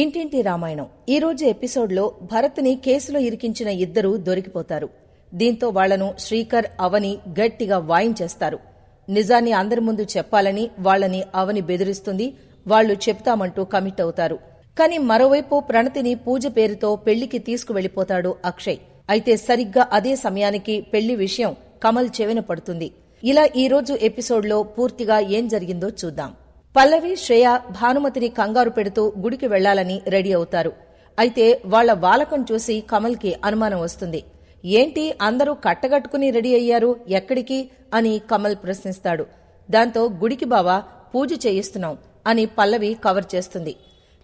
ఇంటింటి రామాయణం. ఈరోజు ఎపిసోడ్లో భరత్ని కేసులో ఇరికించిన ఇద్దరు దొరికిపోతారు. దీంతో వాళ్ళను శ్రీకర్ అవని గట్టిగా వాయించేస్తారు నిజాన్ని అందరి ముందు చెప్పాలని వాళ్ళని అవని బెదిరిస్తుంది. వాళ్ళు చెప్తామంటూ కమిట్ అవుతారు. కాని మరోవైపు ప్రణతిని పూజ పేరుతో పెళ్ళికి తీసుకువెళ్ళిపోతాడు అక్షయ్. అయితే సరిగ్గా అదే సమయానికి పెళ్ళి విషయం కమల్ చెవిన పడుతుంది. ఇలా ఈ రోజు ఎపిసోడ్లో పూర్తిగా ఏం జరిగిందో చూద్దాం. పల్లవి శ్రేయ భానుమతిని కంగారు పెడుతూ గుడికి వెళ్ళాలని రెడీ అవుతారు. అయితే వాళ్ళ వాలకం చూసి కమల్కి అనుమానం వస్తుంది. ఏంటి అందరూ కట్టగట్టుకుని రెడీ అయ్యారు? ఎక్కడికి? అని కమల్ ప్రశ్నిస్తాడు. దాంతో గుడికి బావా పూజ చేయిస్తున్నాం అని పల్లవి కవర్ చేస్తుంది.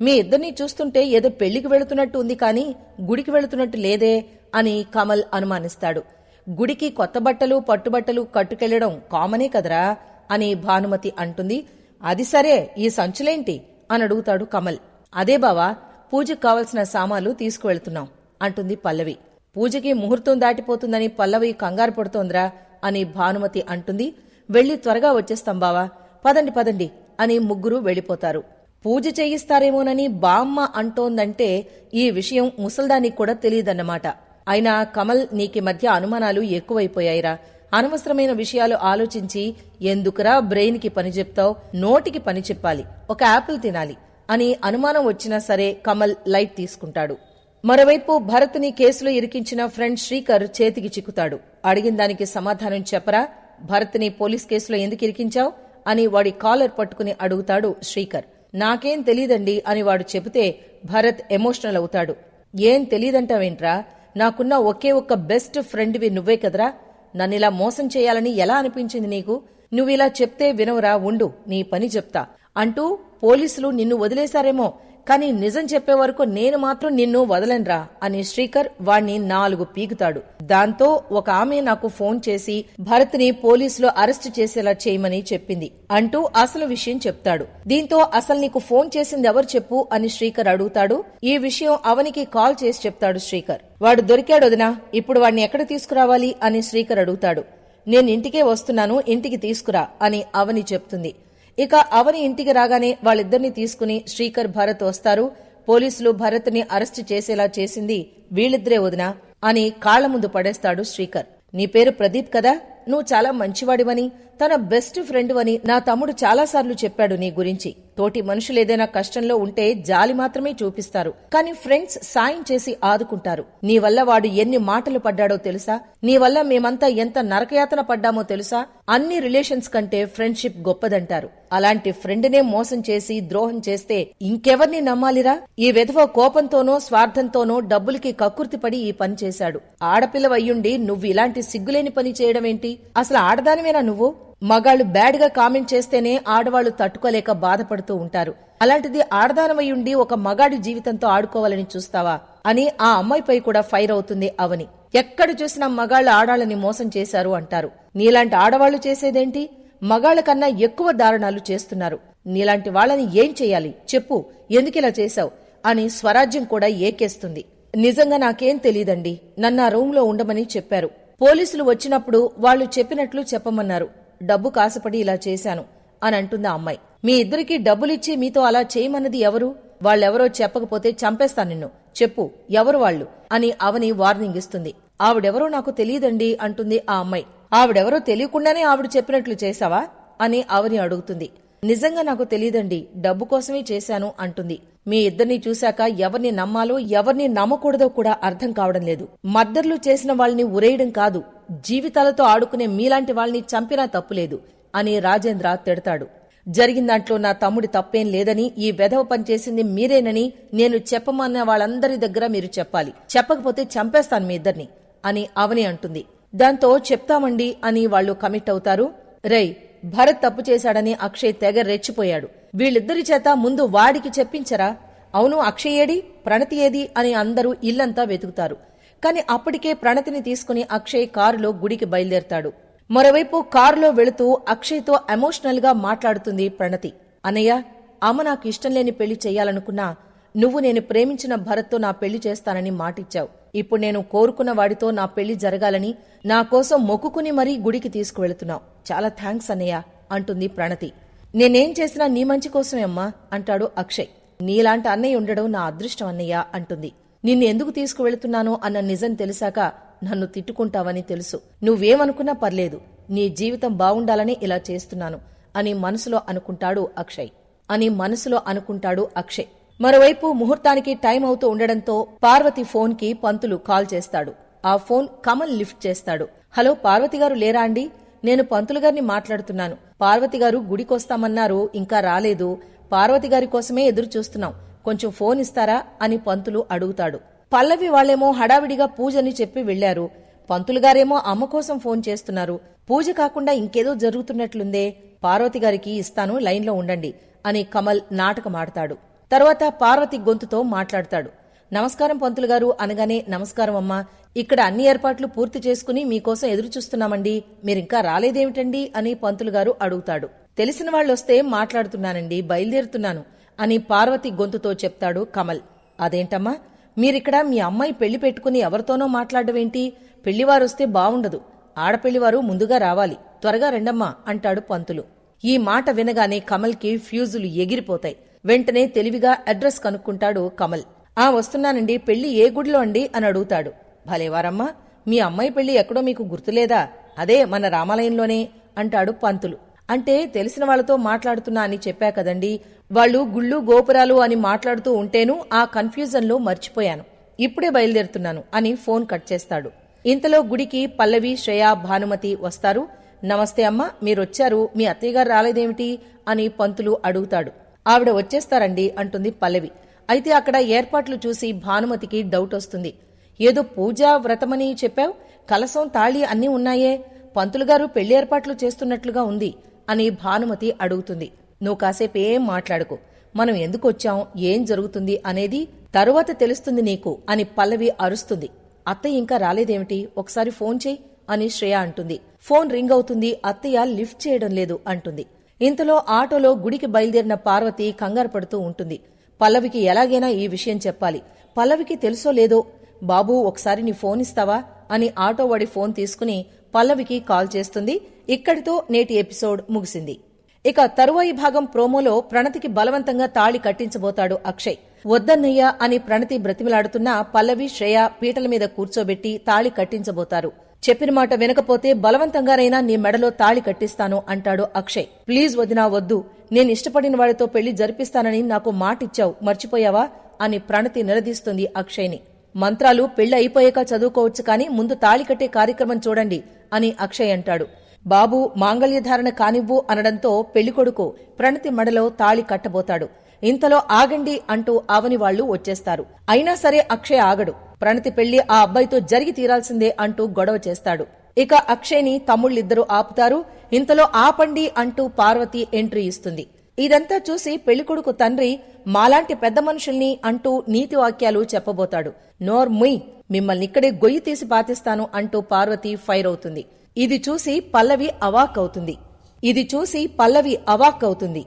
మీ ఇద్దరిని చూస్తుంటే ఏదో పెళ్ళికి వెళుతున్నట్టు ఉంది కానీ గుడికి వెళుతున్నట్టు లేదే అని కమల్ అనుమానిస్తాడు. గుడికి కొత్త బట్టలు పట్టుబట్టలు కట్టుకెళ్ళడం కామనే కదరా అని భానుమతి అంటుంది. అది సరే ఈ సంచులేంటి? అని అడుగుతాడు కమల్. అదే బావా పూజకు కావలసిన సామాన్లు తీసుకువెళ్తున్నాం అంటుంది పల్లవి. పూజకి ముహూర్తం దాటిపోతుందని పల్లవి కంగారు పడుతోందిరా అని భానుమతి అంటుంది. వెళ్ళి త్వరగా వచ్చేస్తాం బావా. పదండి పదండి అని ముగ్గురు వెళ్ళిపోతారు పూజ చేయిస్తారేమోనని బామ్మ అంటోందంటే ఈ విషయం ముసల్దానికి కూడా తెలియదన్నమాట. అయినా కమల్ నీకి మధ్య అనుమానాలు ఎక్కువైపోయాయిరా. అనవసరమైన విషయాలు ఆలోచించి ఎందుకురా బ్రెయిన్కి పని చెప్తావు? నోటికి పని చెప్పాలి. ఒక యాపిల్ తినాలి అని అనుమానం వచ్చినా సరే కమల్ లైట్ తీసుకుంటాడు. మరోవైపు భరత్ని కేసులో ఇరికించిన ఫ్రెండ్ శ్రీకర్ చేతికి చిక్కుతాడు. అడిగిన దానికి సమాధానం చెప్పరా? భరత్ని పోలీస్ కేసులో ఎందుకు ఇరికించావు? అని వాడి కాలర్ పట్టుకుని అడుగుతాడు శ్రీకర్. నాకేం తెలీదండి అని వాడు చెబితే భరత్ ఎమోషనల్ అవుతాడు. ఏం తెలీదంటావేంట్రా? నాకున్న ఒకే ఒక్క బెస్ట్ ఫ్రెండ్వి నువ్వే కదరా? నన్నిలా మోసం చేయాలని ఎలా అనిపించింది నీకు? నువ్విలా చెప్తే వినవురా ఉండు నీ పని చెప్తా అంటూ పోలీసులు నిన్ను వదిలేశారేమో. కానీ నిజం చెప్పే వరకు నేను మాత్రం నిన్ను వదలనురా అని శ్రీకర్ వాణ్ణి నాలుగు పీకుతాడు. దాంతో ఒక ఆమె నాకు ఫోన్ చేసి భరత్ని పోలీసులో పోలీసులు చేసేలా చేయమని చెప్పింది. అంటూ అసలు విషయం చెప్తాడు. దీంతో అసలు నీకు ఫోన్ చేసింది ఎవరు చెప్పు అని శ్రీకర్ అడుగుతాడు. ఈ విషయం అవనికి కాల్ చేసి చెప్తాడు శ్రీకర్. వాడు దొరికాడు వదినా ఇప్పుడు వాడిని ఎక్కడ తీసుకురావాలి అని శ్రీకర్ అడుగుతాడు. నేను ఇంటికే వస్తున్నాను ఇంటికి తీసుకురా అని అవని చెప్తుంది. ఇక అవని ఇంటికి రాగానే వాళ్ళిద్దరిని తీసుకుని శ్రీకర్ భరత్ వస్తారు. పోలీసులు భరత్ని అరెస్టు చేసేలా చేసింది వీళ్ళిద్దరే వదినా అని కాళ్ళ ముందు పడేస్తాడు శ్రీకర్. నీ పేరు ప్రదీప్ కదా? నువ్వు చాలా మంచివాడివని తన బెస్ట్ ఫ్రెండ్ అని నా తమ్ముడు చాలాసార్లు చెప్పాడు నీ గురించి. తోటి మనుషులు ఏదైనా కష్టంలో ఉంటే జాలి మాత్రమే చూపిస్తారు. కానీ ఫ్రెండ్స్ సాయం చేసి ఆదుకుంటారు. నీ వల్ల వాడు ఎన్ని మాటలు పడ్డాడో తెలుసా? నీ వల్ల మేమంతా ఎంత నరకయాతన పడ్డామో తెలుసా? అన్ని రిలేషన్స్ కంటే ఫ్రెండ్షిప్ గొప్పదంటారు. అలాంటి ఫ్రెండ్నే మోసం చేసి ద్రోహం చేస్తే ఇంకెవర్ని నమ్మాలిరా? ఈ విధవ కోపంతోనో స్వార్థంతోనో డబ్బులకి కక్కుర్తిపడి ఈ పని చేశాడు. ఆడపిల్లవయ్యుండి నువ్వు ఇలాంటి సిగ్గులేని పని చేయడమేంటి? అసలు ఆడదానివేనా నువ్వు? మగాళ్ళు బ్యాడ్గా కామెంట్ చేస్తేనే ఆడవాళ్ళు తట్టుకోలేక బాధపడుతూ ఉంటారు. అలాంటిది ఆడదానమయ్యుండి ఒక మగాడి జీవితంతో ఆడుకోవాలని చూస్తావా? అని ఆ అమ్మాయిపై కూడా ఫైర్ అవుతుంది అవని. ఎక్కడ చూసినా మగాళ్ళు ఆడాళ్ళని మోసం చేశారు అంటారు. నీలాంటి ఆడవాళ్ళు చేసేదేంటి? మగాళ్ళ కన్నా ఎక్కువ దారుణాలు చేస్తున్నారు. నీలాంటి వాళ్ళని ఏం చెయ్యాలి చెప్పు ఎందుకిలా చేశావు? అని స్వరాజ్యం కూడా ఏకేస్తుంది. నిజంగా నాకేం తెలీదండి. నన్ను ఆ రూంలో ఉండమని చెప్పారు. పోలీసులు వచ్చినప్పుడు వాళ్ళు చెప్పినట్లు చెప్పమన్నారు. డబ్బు కాసపడి ఇలా చేశాను అని అంటుంది ఆ అమ్మాయి. మీ ఇద్దరికీ డబ్బులిచ్చి మీతో అలా చేయమన్నది ఎవరు? వాళ్ళెవరో చెప్పకపోతే చంపేస్తాను నిన్ను. చెప్పు ఎవరు వాళ్ళు? అని అవని వార్నింగ్ ఇస్తుంది. ఆవిడెవరో నాకు తెలియదండి అంటుంది ఆ అమ్మాయి. ఆవిడెవరో తెలియకుండానే ఆవిడ చెప్పినట్లు చేశావా? అని అవని అడుగుతుంది. నిజంగా నాకు తెలియదండి డబ్బు కోసమే చేశాను అంటుంది. మీ ఇద్దరిని చూశాక ఎవరిని నమ్మాలో ఎవరిని నమ్మకూడదో కూడా అర్థం కావడం లేదు. మద్దర్లు చేసిన వాళ్ళని ఉరేయడం కాదు జీవితాలతో ఆడుకునే మీలాంటి వాళ్ళని చంపినా తప్పులేదు అని రాజేంద్ర తిడతాడు. జరిగిన దాంట్లో నా తమ్ముడి తప్పేం లేదని ఈ వెధవ పని చేసింది మీరేనని నేను చెప్పమన్న వాళ్ళందరి దగ్గర మీరు చెప్పాలి. చెప్పకపోతే చంపేస్తాను మీ ఇద్దరిని అని అవని అంటుంది. దాంతో చెప్తామండి అని వాళ్ళు కమిట్ అవుతారు. రేయ్ భరత్ తప్పు చేశాడని అక్షయ్ తెగ రెచ్చిపోయాడు. వీళ్ళిద్దరి చేత ముందు వాడికి చెప్పించరా? అవును అక్షయ్ ఏడి? ప్రణతి ఏది? అని అందరూ ఇల్లంతా వెతుకుతారు. కాని అప్పటికే ప్రణతిని తీసుకుని అక్షయ్ కారులో గుడికి బయలుదేరతాడు. మరోవైపు కారులో వెళుతూ అక్షయ్తో ఎమోషనల్గా మాట్లాడుతుంది ప్రణతి. అన్నయ్య అమ్మ నాకు ఇష్టం లేని పెళ్ళి చెయ్యాలనుకున్నా నువ్వు నేను ప్రేమించిన భరత్తో నా పెళ్ళి చేస్తానని మాటిచ్చావు. ఇప్పుడు నేను కోరుకున్న వాడితో నా పెళ్ళి జరగాలని నా కోసం మొక్కుకుని మరీ గుడికి తీసుకువెళుతున్నావు. చాలా థ్యాంక్స్ అన్నయ్య అంటుంది ప్రణతి. నేనేం చేసినా నీ మంచి కోసమే అమ్మా అంటాడు అక్షయ్. నీలాంటి అన్నయ్య ఉండడం నా అదృష్టం అన్నయ్య అంటుంది. నిన్ను ఎందుకు తీసుకువెళుతున్నానో అన్న నిజం తెలిసాక నన్ను తిట్టుకుంటావని తెలుసు. నువ్వేమనుకున్నా పర్లేదు నీ జీవితం బావుండాలని ఇలా చేస్తున్నాను అని మనసులో అనుకుంటాడు అక్షయ్. అని మనసులో అనుకుంటాడు అక్షయ్. మరోవైపు ముహూర్తానికి టైం అవుతూ ఉండడంతో పార్వతి ఫోన్కి పంతులు కాల్ చేస్తాడు. ఆ ఫోన్ కమల్ లిఫ్ట్ చేస్తాడు. హలో పార్వతి గారు లేరా అండి? నేను పంతులు గారిని మాట్లాడుతున్నాను. పార్వతి గారు గుడికొస్తామన్నారు ఇంకా రాలేదు. పార్వతి గారి కోసమే ఎదురు చూస్తున్నాం కొంచెం ఫోన్ ఇస్తారా? అని పంతులు అడుగుతాడు. పల్లవి వాళ్ళేమో హడావిడిగా పూజని చెప్పి వెళ్ళారు పంతులు గారేమో అమ్మ కోసం ఫోన్ చేస్తున్నారు. పూజ కాకుండా ఇంకేదో జరుగుతున్నట్లుందే. పార్వతి గారికి ఇస్తాను లైన్లో ఉండండి అని కమల్ నాటకమాడతాడు. తర్వాత పార్వతి గొంతుతో మాట్లాడతాడు. నమస్కారం పంతులు గారు అనగానే నమస్కారం అమ్మా. ఇక్కడ అన్ని ఏర్పాట్లు పూర్తి చేసుకుని మీకోసం ఎదురు చూస్తున్నామండి మీరింకా రాలేదేమిటండి? అని పంతులు గారు అడుగుతాడు. తెలిసిన వాళ్ళొస్తే మాట్లాడుతున్నానండి బయలుదేరుతున్నాను అని పార్వతి గొంతుతో చెప్తాడు కమల్. అదేంటమ్మా? మీరిక్కడ మీ అమ్మాయి పెళ్ళి పెట్టుకుని ఎవరితోనో మాట్లాడవేంటి? పెళ్ళివారొస్తే బావుండదు. ఆడపెళ్ళివారు ముందుగా రావాలి. త్వరగా రెండమ్మా అంటాడు పంతులు. ఈ మాట వినగానే కమల్కి ఫ్యూజులు ఎగిరిపోతాయి. వెంటనే తెలివిగా అడ్రస్ కనుక్కుంటాడు కమల్. ఆ వస్తున్నానండి పెళ్ళి ఏ గుడిలో అండి? అని అడుగుతాడు. భలేవారమ్మా మీ అమ్మాయి పెళ్ళి ఎక్కడో మీకు గుర్తులేదా? అదే మన రామాలయంలోనే అంటాడు పంతులు. అంటే తెలిసిన వాళ్ళతో మాట్లాడుతున్నా అని చెప్పా కదండి వాళ్ళు గుళ్ళు గోపురాలు అని మాట్లాడుతూ ఉంటేను ఆ కన్ఫ్యూజన్లో మర్చిపోయాను. ఇప్పుడే బయలుదేరుతున్నాను అని ఫోన్ కట్ చేస్తాడు. ఇంతలో గుడికి పల్లవి శ్రేయ భానుమతి వస్తారు. నమస్తే అమ్మ మీరొచ్చారు మీ అత్తయ్యగారు రాలేదేమిటి? అని పంతులు అడుగుతాడు. ఆవిడ వచ్చేస్తారండి అంటుంది పల్లవి. అయితే అక్కడ ఏర్పాట్లు చూసి భానుమతికి డౌట్ వస్తుంది. ఏదో పూజా వ్రతమని చెప్పావు? కలసం తాళి అన్నీ ఉన్నాయే. పంతులుగారు పెళ్ళి ఏర్పాట్లు చేస్తున్నట్లుగా ఉంది అని భానుమతి అడుగుతుంది. నువ్వు కాసేపు ఏం మాట్లాడుకు? మనం ఎందుకు వచ్చాం? ఏం జరుగుతుంది అనేది తరువాత తెలుస్తుంది నీకు అని పల్లవి అరుస్తుంది. అత్తయ్య ఇంకా రాలేదేమిటి? ఒకసారి ఫోన్ చేయి అని శ్రేయ అంటుంది. ఫోన్ రింగ్ అవుతుంది. అత్తయ్య లిఫ్ట్ చేయడం లేదు అంటుంది. ఇంతలో ఆటోలో గుడికి బయలుదేరిన పార్వతి కంగారు పడుతూ ఉంటుంది. పల్లవికి ఎలాగైనా ఈ విషయం చెప్పాలి. పల్లవికి తెలుసో లేదో? బాబూ ఒకసారి నీ ఫోన్ ఇస్తావా? అని ఆటో వాడి ఫోన్ తీసుకుని పల్లవికి కాల్ చేస్తుంది. ఇక్కడితో నేటి ఎపిసోడ్ ముగిసింది. ఇక తరువాయి భాగం ప్రోమోలో ప్రణతికి బలవంతంగా తాళి కట్టించబోతాడు అక్షయ్. వద్దన్నయ్య అని ప్రణతి బ్రతిమిలాడుతున్న పల్లవి శ్రేయ పీటల మీద కూర్చోబెట్టి తాళి కట్టించబోతారు. చెప్పిన మాట వినకపోతే బలవంతంగానైనా నీ మెడలో తాళి కట్టిస్తాను అంటాడు అక్షయ్. ప్లీజ్ వదినా వద్దు. నేను ఇష్టపడిన వాడితో పెళ్ళి జరిపిస్తానని నాకు మాటిచ్చావు. మర్చిపోయావా? అని ప్రణతి నిలదీస్తుంది అక్షయ్ని. మంత్రాలు పెళ్ళి అయిపోయాక చదువుకోవచ్చు కానీ ముందు తాళి కట్టే కార్యక్రమం చూడండి అని అక్షయ్ అంటాడు. బాబు మాంగళ్యధారణ కానివ్వు అనడంతో పెళ్ళికొడుకు ప్రణతి మెడలో తాళి కట్టబోతాడు. ఇంతలో ఆగండి అంటూ అవని వాళ్ళు వచ్చేస్తారు. అయినా సరే అక్షయ్ ఆగడు. ప్రణతి పెళ్ళి ఆ అబ్బాయితో జరిగి తీరాల్సిందే అంటూ గొడవ చేస్తాడు. ఇక అక్షయ్ని తమ్ముళ్ళిద్దరూ ఆపుతారు. ఇంతలో ఆపండి అంటూ పార్వతి ఎంట్రీ ఇస్తుంది. ఇదంతా చూసి పెళ్ళికొడుకు తండ్రి మాలాంటి పెద్ద మనుషుల్ని అంటూ నీతి వాక్యాలు చెప్పబోతాడు. నోర్ ముయ్ మిమ్మల్ని ఇక్కడే గొయ్యి తీసి పాతిస్తాను అంటూ పార్వతి ఫైర్ అవుతుంది. ఇది చూసి పల్లవి అవాక్ అవుతుంది. ఇది చూసి పల్లవి అవాక్ అవుతుంది.